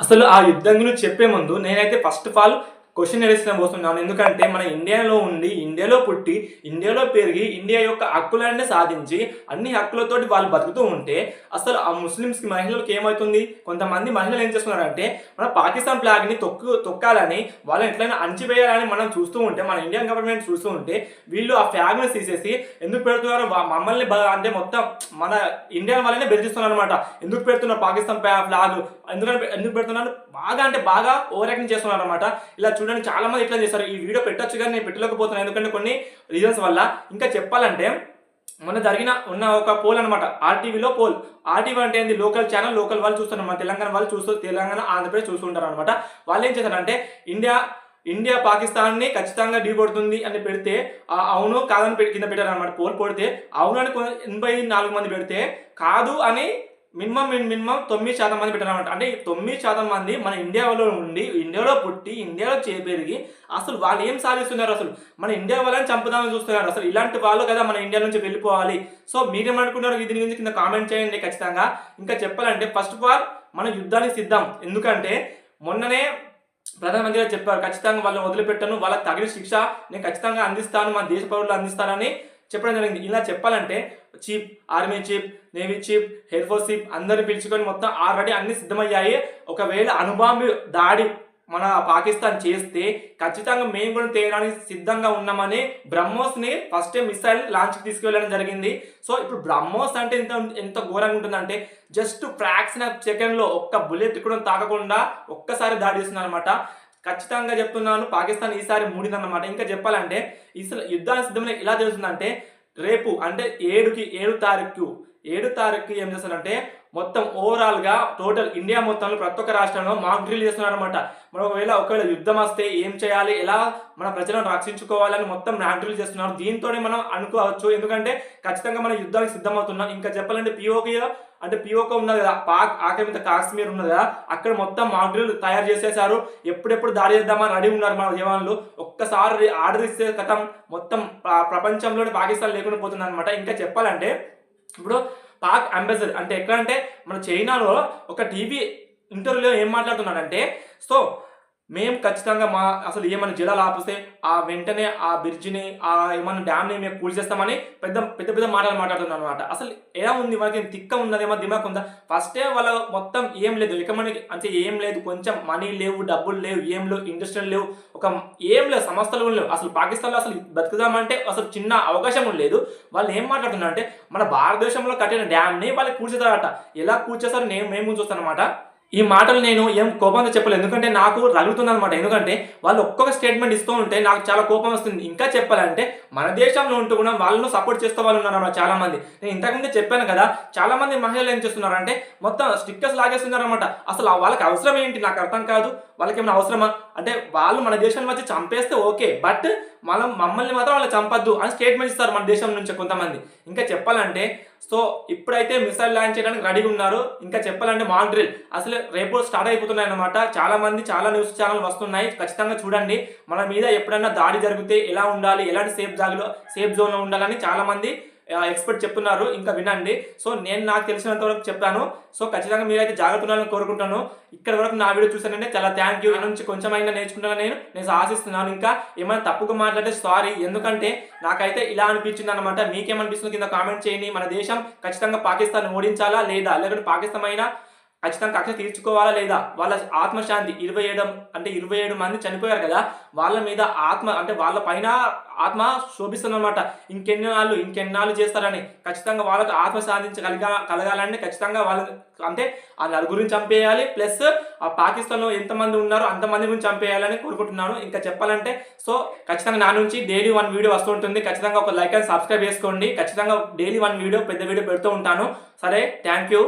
అసలు ఆ యుద్ధం గురించి చెప్పే ముందు నేనైతే ఫస్ట్ ఆఫ్ ఆల్ క్వశ్చన్ వేసిన పోతున్నాను ఎందుకంటే మన ఇండియాలో ఉండి ఇండియాలో పుట్టి ఇండియాలో పెరిగి ఇండియా యొక్క హక్కులన్నీ సాధించి అన్ని హక్కులతోటి వాళ్ళు బతుకుతూ ఉంటే అసలు ఆ ముస్లిమ్స్కి మహిళలకు ఏమవుతుంది? కొంతమంది మహిళలు ఏం చేస్తున్నారంటే మన పాకిస్తాన్ ఫ్లాగ్ని తొక్కు తొక్కాలని వాళ్ళని ఎట్లయినా అణచివేయాలని మనం చూస్తూ ఉంటే మన ఇండియన్ గవర్నమెంట్ చూస్తూ ఉంటే వీళ్ళు ఆ ఫ్లాగ్ని తీసేసి ఎందుకు పెడుతున్నారు? మమ్మల్ని అంటే మొత్తం మన ఇండియన్ వాళ్ళనే బెదిరిస్తున్నారు అనమాట ఎందుకు పెడుతున్నారు పాకిస్తాన్ ఫ్లాగ్? ఎందుకంటే ఎందుకు పెడుతున్నారు? బాగా అంటే బాగా ఓవరాక్టింగ్ చేస్తున్నారు అనమాట ఇలా చూడండి చాలా మంది ఇట్లా చేస్తారు ఈ వీడియో పెట్టొచ్చు కానీ నేను పెట్టలేకపోతున్నాను ఎందుకంటే కొన్ని రీజన్స్ వల్ల. ఇంకా చెప్పాలంటే మొన్న జరిగిన ఉన్న ఒక పోల్ అనమాట ఆర్టీవీలో పోల్. ఆర్టీవీ అంటే ఏంది? లోకల్ ఛానల్ లోకల్ వాళ్ళు చూస్తున్నారు మన తెలంగాణ వాళ్ళు చూస్తూ తెలంగాణ ఆంధ్రప్రదేశ్ చూస్తుంటారు అనమాట వాళ్ళు ఏం చేశారంటే ఇండియా ఇండియా పాకిస్తాన్ని ఖచ్చితంగా ఢీకొడుతుంది అని పెడితే అవును కాదని పెట్టి కింద పెట్టారు అనమాట పోల్. పొడితే అవును అని ఎనభై నాలుగు మంది పెడితే కాదు అని మినిమం మినిమం తొమ్మిది శాతం మంది పెట్టారనమాట అంటే. తొమ్మిది శాతం మంది మన ఇండియాలో ఉండి ఇండియాలో పుట్టి ఇండియాలో చే- పెరిగి అసలు వాళ్ళు ఏం సాధిస్తున్నారు అసలు? మన ఇండియా వాళ్ళని చంపుదామని చూస్తున్నారు అసలు. ఇలాంటి వాళ్ళు కదా మన ఇండియా నుంచి వెళ్ళిపోవాలి. సో మీరేమనుకున్నారు దీని గురించి కింద కామెంట్ చేయండి ఖచ్చితంగా. ఇంకా చెప్పాలంటే ఫస్ట్ ఆఫ్ ఆల్ మన యుద్ధానికి సిద్ధం. ఎందుకంటే మొన్ననే ప్రధానమంత్రి గారు చెప్పారు ఖచ్చితంగా వాళ్ళని వదిలిపెట్టను వాళ్ళకి తగిన శిక్ష నేను ఖచ్చితంగా అందిస్తాను మన దేశ పౌరులు అందిస్తానని చెప్పడం జరిగింది. ఇలా చెప్పాలంటే chief army chief navy chief air force chief అందరిని పిలుచుకొని మొత్తం ఆల్రెడీ అన్ని సిద్ధమయ్యాయి. ఒకవేళ అణుబాంబు దాడి మన పాకిస్తాన్ చేస్తే ఖచ్చితంగా మేము కూడా తేయడానికి సిద్ధంగా ఉన్నామని బ్రహ్మోస్ని ఫస్ట్ మిసైల్ లాంచ్కి తీసుకువెళ్ళడం జరిగింది. సో ఇప్పుడు బ్రహ్మోస్ అంటే ఎంత ఎంత ఘోరంగా ఉంటుందంటే జస్ట్ ఫ్రాక్షన్ ఆఫ్ సెకండ్లో ఒక్క బుల్లెట్ కూడా తాకకుండా ఒక్కసారి దాడి చేస్తున్నారు అనమాట ఖచ్చితంగా చెప్తున్నాను. పాకిస్తాన్ ఈసారి మూడిందన్నమాట. ఇంకా చెప్పాలంటే ఇస్రా యుద్ధానికి సిద్ధమైన ఎలా తెలుస్తుందంటే రేపు అంటే ఏడుకి ఏడు తారీఖు ఏడు తారీఖు ఏం చేస్తారంటే మొత్తం ఓవరాల్గా టోటల్ ఇండియా మొత్తంలో ప్రతి ఒక్క రాష్ట్రంలో మాక్ డ్రిల్ చేస్తున్నారు అనమాట మనం ఒకవేళ ఒకవేళ యుద్ధం వస్తే ఏం చేయాలి? ఎలా మన ప్రజలను రక్షించుకోవాలని మొత్తం మాక్ డ్రిల్ చేస్తున్నారు. దీంతోనే మనం అనుకోవచ్చు. ఎందుకంటే ఖచ్చితంగా మనం యుద్ధానికి సిద్ధమవుతున్నాం. ఇంకా చెప్పాలంటే పిఓకి అంటే పిఓక ఉన్నది కదా పాక్ ఆక్రమిత కాశ్మీర్ ఉన్నది కదా అక్కడ మొత్తం మాక్ డ్రిల్ తయారు చేసేసారు ఎప్పుడెప్పుడు దాడి చేద్దామని రెడీ ఉన్నారు మన జవాన్లు. ఒక్కసారి ఆర్డర్ ఇస్తే కథం మొత్తం ప్ర- ప్రపంచంలోనే పాకిస్తాన్ లేకుండా పోతుంది అనమాట ఇంకా చెప్పాలంటే ఇప్పుడు పాక్ అంబాసిడర్. అంటే ఎక్కడ అంటే మన చైనాలో ఒక టీవీ ఇంటర్వ్యూలో ఏం మాట్లాడుతున్నాడంటే సో మేము ఖచ్చితంగా మా అసలు ఏమైనా జలాలు ఆపిస్తే ఆ వెంటనే ఆ బ్రిడ్జిని ఆ ఏమైనా డ్యామ్ని మేము కూల్చేస్తామని పెద్ద పెద్ద పెద్ద మాటలు మాట్లాడుతున్నాను అనమాట అసలు ఎలా ఉంది? వాళ్ళకి తిక్క ఉన్నదేమో దిమాక్ ఉందా? ఫస్టే వాళ్ళ మొత్తం ఏం లేదు. ఇక మనకి అంటే ఏం లేదు. కొంచెం మనీ లేవు డబ్బులు లేవు ఏం లేవు ఇండస్ట్రీలు లేవు. ఒక ఏం లేవు సంస్థలు లేవు. అసలు పాకిస్తాన్లో అసలు బతుకుదామంటే అసలు చిన్న అవకాశం లేదు. వాళ్ళు ఏం మాట్లాడుతున్నారు అంటే మన భారతదేశంలో కట్టిన డ్యామ్ని వాళ్ళు కూల్చేస్తారట. ఎలా కూల్చేస్తారో? నేను మేము చూస్తానమాట ఈ మాటలు నేను ఏం కోపంతో చెప్పలేదు. ఎందుకంటే నాకు రగులుతుంది అనమాట ఎందుకంటే వాళ్ళు ఒక్కొక్క స్టేట్మెంట్ ఇస్తూ ఉంటే నాకు చాలా కోపం వస్తుంది. ఇంకా చెప్పాలంటే మన దేశంలో ఉంటూ కూడా వాళ్ళను సపోర్ట్ చేస్తే వాళ్ళు ఉన్నారు అన్నమాట చాలా మంది నేను ఇంతకుముందే చెప్పాను కదా చాలా మంది మహిళలు ఏం చేస్తున్నారంటే మొత్తం స్టిక్కర్స్ లాగేస్తున్నారు అనమాట అసలు వాళ్ళకి అవసరం ఏంటి? నాకు అర్థం కాదు. వాళ్ళకి ఏమైనా అవసరమా? అంటే వాళ్ళు మన దేశం వచ్చి చంపేస్తే ఓకే. బట్ మనం మమ్మల్ని మాత్రం వాళ్ళు చంపద్దు అని స్టేట్మెంట్ ఇస్తారు మన దేశం నుంచి కొంతమంది. ఇంకా చెప్పాలంటే సో ఇప్పుడైతే మిసైల్ లాంచ్ చేయడానికి రెడీగా ఉన్నారు. ఇంకా చెప్పాలంటే మాక్ డ్రిల్. అసలు రేపు స్టార్ట్ అయిపోతున్నాయి అనమాట చాలా మంది చాలా న్యూస్ ఛానల్ వస్తున్నాయి. ఖచ్చితంగా చూడండి. మన మీద ఎప్పుడైనా దాడి జరిగితే ఎలా ఉండాలి? ఎలాంటి సేఫ్ జాగ్లో సేఫ్ జోన్లో ఉండాలని చాలా మంది ఎక్స్పర్ట్ చెప్తున్నారు. ఇంకా వినండి. సో నేను నాకు తెలిసినంత వరకు చెప్పాను. సో ఖచ్చితంగా మీరైతే జాగ్రత్త ఉండాలని కోరుకుంటాను ఇక్కడ వరకు నా వీడియో చూసానంటే చాలా థ్యాంక్ యూ నుంచి కొంచెమైనా నేర్చుకుంటాను నేను నేను ఆశిస్తున్నాను. ఇంకా ఏమైనా తప్పుగా మాట్లాడితే సారీ ఎందుకంటే నాకైతే ఇలా అనిపించింది అనమాట మీకేమనిపిస్తుంది? కింద కామెంట్ చేయండి. మన దేశం ఖచ్చితంగా పాకిస్తాన్ ఓడించాలా? లేదా? లేకుంటే పాకిస్తాన్ అయినా ఖచ్చితంగా కక్ష తీర్చుకోవాలా లేదా? వాళ్ళ ఆత్మశాంతి ఇరవై ఏడు అంటే ఇరవై ఏడు మంది చనిపోయారు కదా వాళ్ళ మీద ఆత్మ అంటే వాళ్ళ పైన ఆత్మ శోభిస్తుందన్నమాట. ఇంకెన్నాళ్ళు ఇంకెన్నాళ్ళు చేస్తారని ఖచ్చితంగా వాళ్ళకు ఆత్మ సాధించగలిగా కలగాలని ఖచ్చితంగా వాళ్ళ అంటే ఆ నలుగురిని చంపేయాలి ప్లస్ ఆ పాకిస్తాన్లో ఎంతమంది ఉన్నారో అంతమంది గురించి చంపేయాలని కోరుకుంటున్నాను. ఇంకా చెప్పాలంటే సో ఖచ్చితంగా నా నుంచి డైలీ వన్ వీడియో వస్తుంటుంది ఖచ్చితంగా ఒక లైక్ అండ్ సబ్స్క్రైబ్ చేసుకోండి. ఖచ్చితంగా డైలీ వన్ వీడియో పెద్ద వీడియో పెడుతూ ఉంటాను. సరే థ్యాంక్ యూ.